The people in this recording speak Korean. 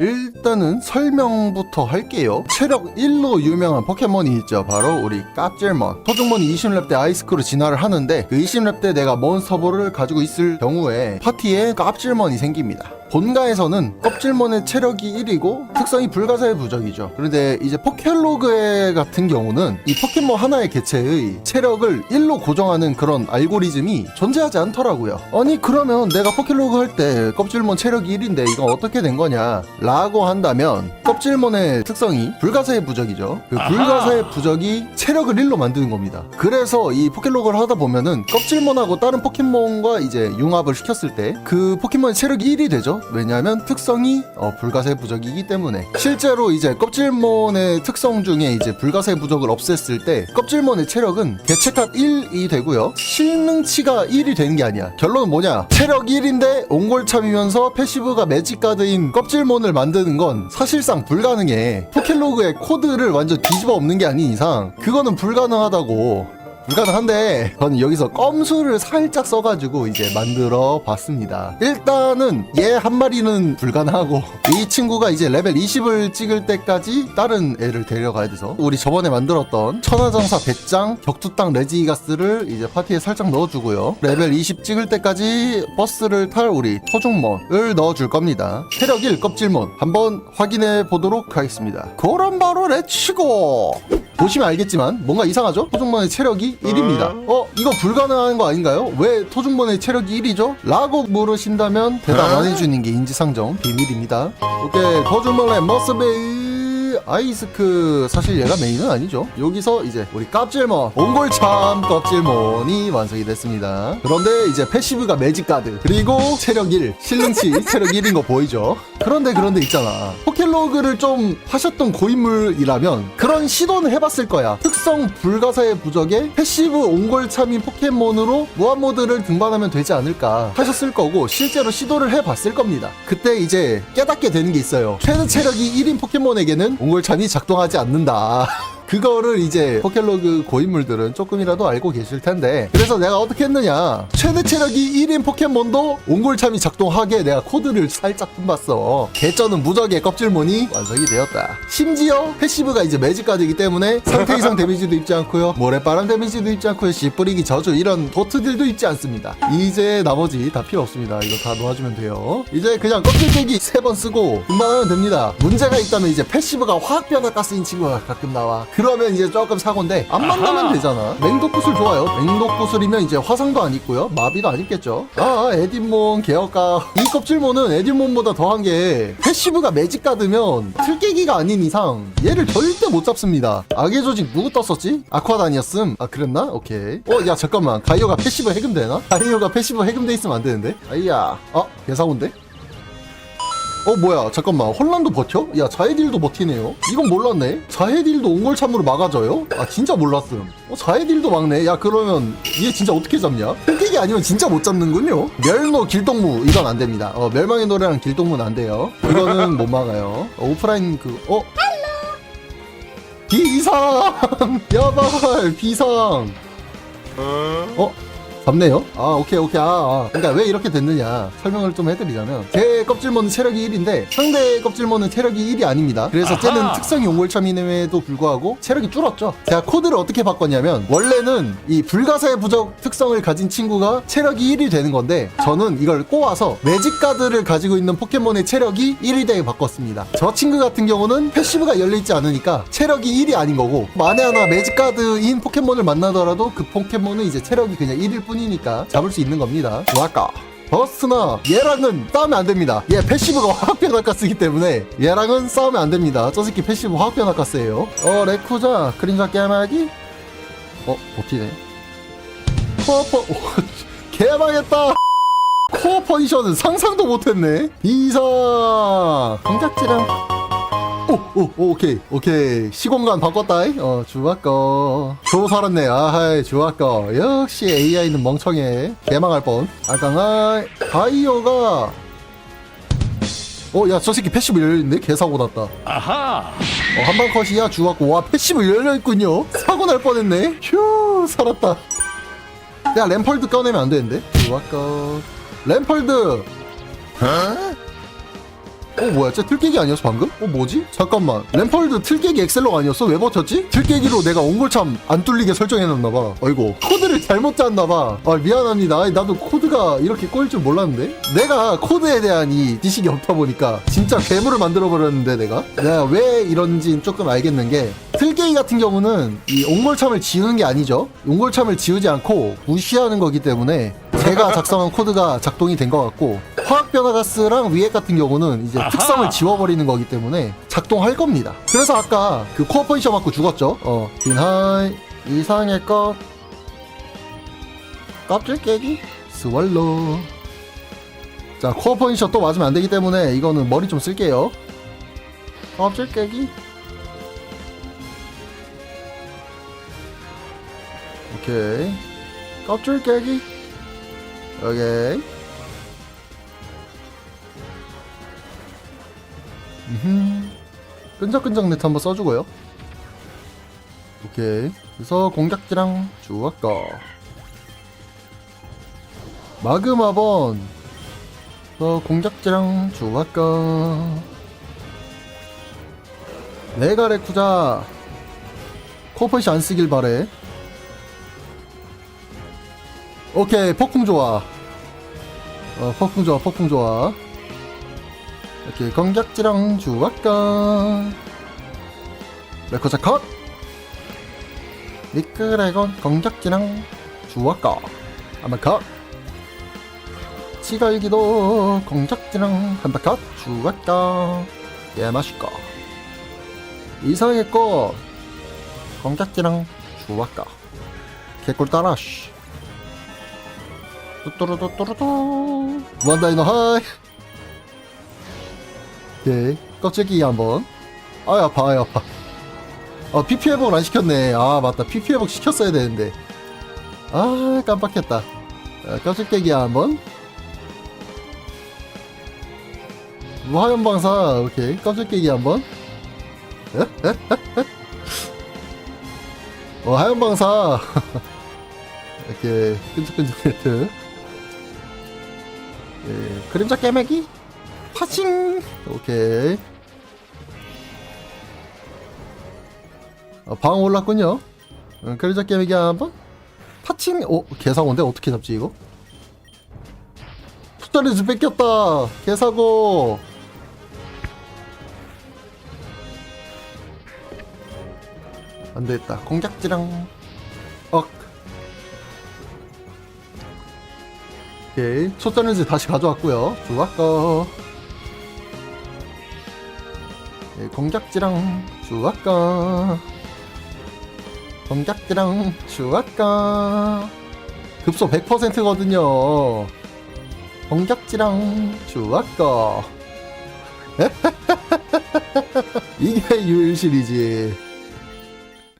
일단은 설명부터 할게요. 체력 1로 유명한 포켓몬이 있죠. 바로 우리 깝질몬. 토종몬이 20렙 때 아이스크로 진화를 하는데 그 20렙 때 내가 몬스터볼을 가지고 있을 경우에 파티에 깝질몬이 생깁니다. 본가에서는 껍질몬의 체력이 1이고 특성이 불가사의 부적이죠. 그런데 이제 포켓로그 같은 경우는 이 포켓몬 하나의 개체의 체력을 1로 고정하는 그런 알고리즘이 존재하지 않더라고요. 아니 그러면 내가 포켓로그 할 때 껍질몬 체력이 1인데 이건 어떻게 된 거냐? 라고 한다면 껍질몬의 특성이 불가사의 부적이죠. 그 불가사의 부적이 체력을 1로 만드는 겁니다. 그래서 이 포켓로그를 하다 보면은 껍질몬하고 다른 포켓몬과 이제 융합을 시켰을 때 그 포켓몬의 체력이 1이 되죠. 왜냐하면 특성이 어, 불가사의 부적이기 때문에 실제로 이제 껍질몬의 특성 중에 이제 불가사의 부적을 없앴을 때 껍질몬의 체력은 개체값 1이 되고요. 실능치가 1이 되는 게 아니야. 결론은 뭐냐? 체력 1인데 옹골참이면서 패시브가 매직 가드인 껍질몬을 만드는 건 사실상 불가능해. 포켓로그의 코드를 완전 뒤집어 엎는 게 아닌 이상 그거는 불가능하다고. 불가능한데 저는 여기서 껌수를 살짝 써가지고 이제 만들어 봤습니다. 일단은 얘 한 마리는 불가능하고 이 친구가 이제 레벨 20을 찍을 때까지 다른 애를 데려가야 돼서 우리 저번에 만들었던 천하장사 배짱 격투땅 레지가스를 이제 파티에 살짝 넣어주고요. 레벨 20 찍을 때까지 버스를 탈 우리 토종몬을 넣어줄 겁니다. 체력 1 껍질몬 한번 확인해 보도록 하겠습니다. 그럼 바로 렛츠고 보시면 알겠지만 뭔가 이상하죠? 토종몬의 체력이 1입니다. 어? 이거 불가능한 거 아닌가요? 왜 토종몬의 체력이 1이죠? 라고 물으신다면 대답 안 해주는 게 인지상정 비밀입니다. 오케이 토종몬의 머스베이 아이스크 사실 얘가 메인은 아니죠. 여기서 이제 우리 깝질몬 옹골참 껍질몬이 완성이 됐습니다. 그런데 이제 패시브가 매직가드 그리고 체력 1 실능치 체력 1인 거 보이죠? 그런데 그런데 있잖아. 포켓로그를 좀 하셨던 고인물이라면 그런 시도는 해봤을 거야. 특성 불가사의 부적에 패시브 옹골참인 포켓몬으로 무한모드를 등반하면 되지 않을까 하셨을 거고 실제로 시도를 해봤을 겁니다. 그때 이제 깨닫게 되는 게 있어요. 최대 체력이 1인 포켓몬에게는 옹골 참이 작동하지 않는다. 그거를 이제 포켓로그 고인물들은 조금이라도 알고 계실 텐데 그래서 내가 어떻게 했느냐? 최대 체력이 1인 포켓몬도 옹골참이 작동하게 내가 코드를 살짝 품봤어. 개쩌는 무적의 껍질몬이 완성이 되었다. 심지어 패시브가 이제 매직까지이기 때문에 상태 이상 데미지도 입지 않고요. 모래바람 데미지도 입지 않고요. 씨뿌리기 저주 이런 도트들도 입지 않습니다. 이제 나머지 다 필요 없습니다. 이거 다 놓아주면 돼요. 이제 그냥 껍질 깨기 세 번 쓰고 금방 하면 됩니다. 문제가 있다면 이제 패시브가 화학 변화 가스인 친구가 가끔 나와. 그 러면 이제 조금 사고인데 안 만나면 되잖아. 맹독구슬 좋아요. 맹독구슬이면 이제 화상도 안 입고요. 마비도 안 입겠죠. 아 에딘몬 개혁가. 이 껍질몬은 에딘몬보다 더한 게 패시브가 매직 가드면 틀깨기가 아닌 이상 얘를 절대 못 잡습니다. 악의 조직 누구 떴었지? 아쿠아다니었음 아 그랬나? 오케이. 어 야 잠깐만. 가이오가 패시브 해금되나? 가이오가 패시브 해금돼 있으면 안 되는데? 아이야. 어? 개사고인데? 어 뭐야 잠깐만 혼란도 버텨? 야 자해딜도 버티네요 이건 몰랐네 자해딜도 옹골참으로 막아줘요? 아 진짜 몰랐음 어 자해딜도 막네 야 그러면 얘 진짜 어떻게 잡냐? 흑기이 아니면 진짜 못 잡는군요 멸노 길동무 이건 안 됩니다 어 멸망의 노래랑 길동무는 안 돼요 이거는 못 막아요 어, 오프라인 그 어? 비상 야발 비상 어? 잡네요? 아 오케이 오케이 아, 아. 그러니까 왜 이렇게 됐느냐 설명을 좀 해드리자면 제 껍질몬은 체력이 1인데 상대 껍질몬은 체력이 1이 아닙니다. 그래서 아하. 쟤는 특성이 옹골참임에도 불구하고 체력이 줄었죠. 제가 코드를 어떻게 바꿨냐면 원래는 이 불가사의 부적 특성을 가진 친구가 체력이 1이 되는 건데 저는 이걸 꼬아서 매직가드를 가지고 있는 포켓몬의 체력이 1이 되게 바꿨습니다. 저 친구 같은 경우는 패시브가 열려있지 않으니까 체력이 1이 아닌 거고 만에 하나 매직가드인 포켓몬을 만나더라도 그 포켓몬은 이제 체력이 그냥 1일 뿐이니까 잡을 수 있는 겁니다. 좋아까 버스나 얘랑은 싸우면 안 됩니다. 얘 패시브가 화학 변화 가스이기 때문에 얘랑은 싸우면 안 됩니다. 저 새끼 패시브 화학 변화 가스예요. 어 레쿠자 그림자 깨마기 어 버티네. 오, 개망했다. 코어 포지션은 상상도 못했네. 이상 공작지랑 오, 오, 오, 오케이, 오케이. 시공간 바꿨다. 이. 어, 좋았고. 겨우 살았네. 아하이, 좋았고. 역시 AI는 멍청해. 개망할 뻔. 알강아이. 바이오가. 어, 야, 저 새끼 패시브 열려있네? 개사고 났다. 아하 어, 한방 컷이야, 좋았고. 와, 패시브 열려있군요. 사고 날 뻔했네. 휴, 살았다. 야, 램펄드 꺼내면 안 되는데? 좋았고. 램펄드. 어 뭐야 쟤 틀깨기 아니었어 방금? 어 뭐지? 잠깐만 램펄드 틀깨기 엑셀러가 아니었어? 왜 버텼지? 틀깨기로 내가 옹골참 안 뚫리게 설정해놨나봐 어이구 코드를 잘못 짰나봐 아 미안합니다 아니, 나도 코드가 이렇게 꼬일 줄 몰랐는데 내가 코드에 대한 이 지식이 없다 보니까 진짜 괴물을 만들어버렸는데 내가 내가 왜 이런지 조금 알겠는 게 틀깨기 같은 경우는 이 옹골참을 지우는 게 아니죠 옹골참을 지우지 않고 무시하는 거기 때문에 제가 작성한 코드가 작동이 된 것 같고 화학 변화 가스랑 위액 같은 경우는 이제 특성을 지워버리는 거기 때문에 작동할 겁니다. 그래서 아까 그 코어 포지션 맞고 죽었죠. 어, 빈하이 이상의 것 껍질 깨기 스왈로. 자 코어 포지션 또 맞으면 안 되기 때문에 이거는 머리 좀 쓸게요. 껍질 깨기. 오케이. 껍질 깨기. 오케이. 음. 끈적끈적 네트 한번 써주고요. 오케이. 그래서 공작지랑 주웠까. 마그마번. 어, 공작지랑 주웠까. 메가레쿠자. 코퍼시 안 쓰길 바래. 오케이, 폭풍 좋아. 어, 폭풍 좋아, 폭풍 좋아. 이렇게 공작지랑 주웠까. 레코자 컷! 미끄레곤 공작지랑 주웠까. 한번 컷! 치갈기도 공작지랑 한번 컷! 주웠까. 예, 맛있까. 이상의 거 공작지랑 주웠까. 개꿀 따라쉬. 뚜뚜루뚜뚜루뚜 원다이노 하이 오케이 껍질기 한번. 아이 아파 아이 아파. 아 PP 회복을 안 시켰네. 아 맞다. PP 회복 시켰어야 되는데. 아 깜빡했다. 자, 껍질 깨기 한번. 무화염방사. 오케이. 껍질 깨기 한번. 어 하염방사. 이렇게 끈적끈적 네트 예, 그림자 깨매기 파칭 오케이. 어, 방 올랐군요. 음, 그림자 깨매기 한번. 파칭 오 개사고인데 어떻게 잡지 이거? 숫자리즈 뺏겼다. 개사고. 안 되겠다. 공작지랑 억. 오케이. 첫 렌즈 다시 가져왔고요. 좋았고 네, 공작지랑 좋았고 공작지랑 좋았고 급소 100%거든요. 공작지랑 좋았고 이게 유일실이지